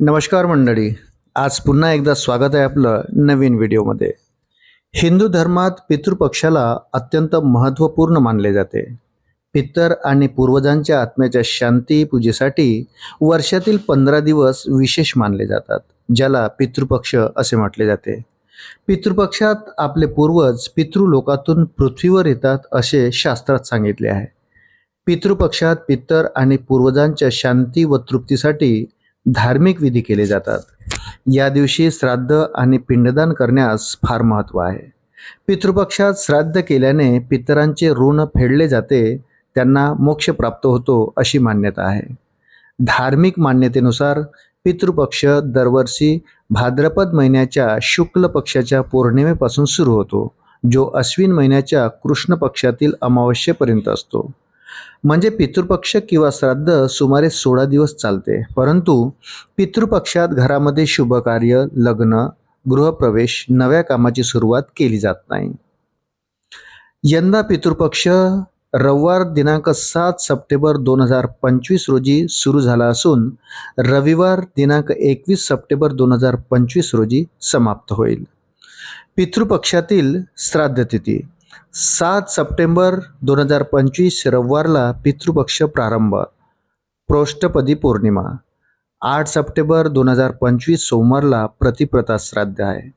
नमस्कार मंडळी. आज पुन्हा एकदा स्वागत आहे आपलं नवीन व्हिडिओमध्ये. हिंदू धर्मात पितृपक्षाला अत्यंत महत्त्वपूर्ण मानले जाते. पितर आणि पूर्वजांच्या आत्म्याच्या शांती पूजेसाठी वर्षातील पंधरा दिवस विशेष मानले जातात ज्याला पितृपक्ष असे म्हटले जाते. पितृपक्षात आपले पूर्वज पितृलोकातून पृथ्वीवर येतात असे शास्त्रात सांगितले आहे. पितृपक्षात पितर आणि पूर्वजांच्या शांती व तृप्तीसाठी धार्मिक विधी केले जातात. या दिवशी श्राद्ध आणि पिंडदान करण्यास फार महत्त्व आहे. पितृपक्षात श्राद्ध केल्याने पितरांचे ऋण फेडले जाते त्यांना मोक्ष प्राप्त होतो अशी मान्यता आहे. धार्मिक मान्यतेनुसार पितृपक्ष दरवर्षी भाद्रपद महिन्याच्या शुक्ल पक्षाच्या पौर्णिमेपासून सुरू होतो जो अश्विन महिन्याच्या कृष्ण पक्षातील अमावस्येपर्यंत असतो. म्हणजे पितृपक्ष किंवा श्राद्ध सुमारे सोळा दिवस चालते. परंतु पितृपक्षात घरामध्ये शुभ कार्य लग्न गृहप्रवेश नव्या कामाची सुरुवात केली जात नाही. यंदा पितृपक्ष रविवार दिनांक सात सप्टेंबर दोन हजार पंचवीस रोजी सुरू झाला असून रविवार दिनांक एकवीस सप्टेंबर दोन हजार पंचवीस रोजी समाप्त होईल. पितृपक्षातील श्राद्धतिथी सात सप्टेंबर दोन हजार पंचवीस रविवारला पितृपक्ष प्रारंभ. प्रोष्ठपदी पौर्णिमा. आठ सप्टेंबर दोन हजार पंचवीस सोमवारला प्रतिप्रता श्राद्ध आहे.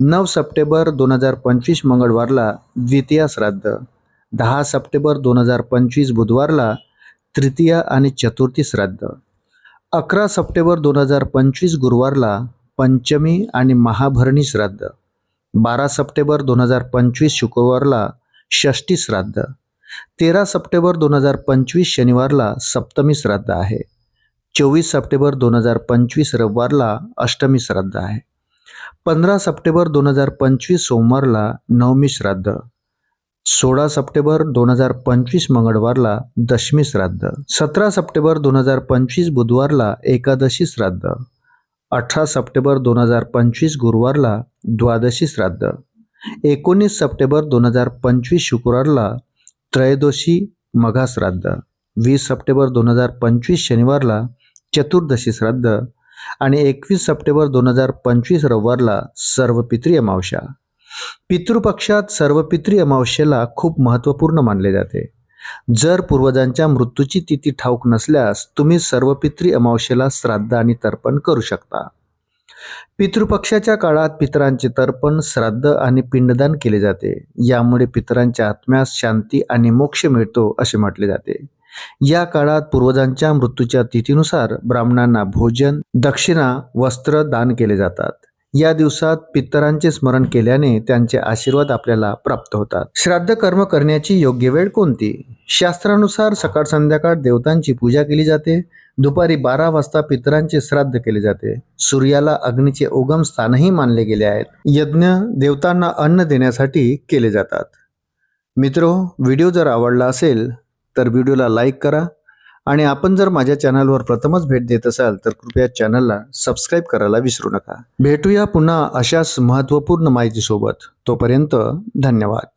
नऊ सप्टेंबर दोन हजार पंचवीस मंगळवारला द्वितीय श्राद्ध. दहा सप्टेंबर दोन हजार पंचवीस बुधवारला तृतीय आणि चतुर्थी श्राद्ध. अकरा सप्टेंबर दोन हजार पंचवीस गुरुवारला पंचमी आणि महाभरणी श्राद्ध. बारा सप्टेंबर दोन हजार पंचवीस शुक्रवारला षष्ठी श्राद्ध. तेरा सप्टेंबर दोन हजार पंचवीस शनिवारला सप्तमी श्राद्ध आहे. चोवीस सप्टेंबर दोन हजार पंचवीस रविवारला अष्टमी श्राद्ध आहे. पंधरा सप्टेंबर दोन हजार पंचवीस सोमवारला नवमी श्राद्ध. सोळा सप्टेंबर दोन हजार पंचवीस मंगळवारला दशमी श्राद्ध. सतरा सप्टेंबर दोन हजार पंचवीस बुधवारला एकादशी श्राद्ध. अठरा सप्टेंबर दोन हजार पंचवीस गुरुवारला द्वादशी श्राद्ध. एकोणीस सप्टेंबर दोन हजार पंचवीस शुक्रवारला त्रयोदशी मघा श्राद्ध. वीस सप्टेंबर दोन हजार पंचवीस शनिवारला चतुर्दशी श्राद्ध. आणि एकवीस सप्टेंबर दोन हजार पंचवीस रविवारला सर्व पितृ अमावस्या. पितृपक्षात सर्व पितृ अमावस्येला खूप महत्त्वपूर्ण मानले जाते. जर पूर्वजांच्या मृत्यूची तिथी ठाऊक नसल्यास तुम्ही सर्व पितृ अमावस्येला श्राद्ध आणि तर्पण करू शकता. पितृपक्षाच्या काळात पितरांचे तर्पण श्राद्ध आणि पिंडदान केले जाते. यामुळे पितरांच्या आत्म्यास शांती आणि मोक्ष मिळतो असे म्हटले जाते. या काळात पूर्वजांच्या मृत्यूच्या तिथीनुसार ब्राह्मणांना भोजन दक्षिणा वस्त्र दान केले जातात. या दिवसात पितरांचे स्मरण केल्याने त्यांचे आशीर्वाद आपल्याला प्राप्त होतात. श्राद्ध कर्म करण्याची योग्य वेळ कोणती? शास्त्रानुसार सकाळ संध्याकाळ देवतांची पूजा केली जाते. दुपारी बारा वाजता पितरांचे श्राद्ध केले जाते. सूर्याला अग्नीचे उगम स्थानही मानले गेले आहेत. यज्ञ देवतांना अन्न देण्यासाठी केले जातात. मित्रो व्हिडिओ जर आवडला असेल तर व्हिडिओला लाईक करा. आणि आपण जर माझ्या चॅनलवर प्रथमच भेट देत असाल तर कृपया चॅनलला सबस्क्राईब करायला विसरू नका. भेटूया पुन्हा अशाच महत्त्वपूर्ण माहितीसोबत. तोपर्यंत धन्यवाद.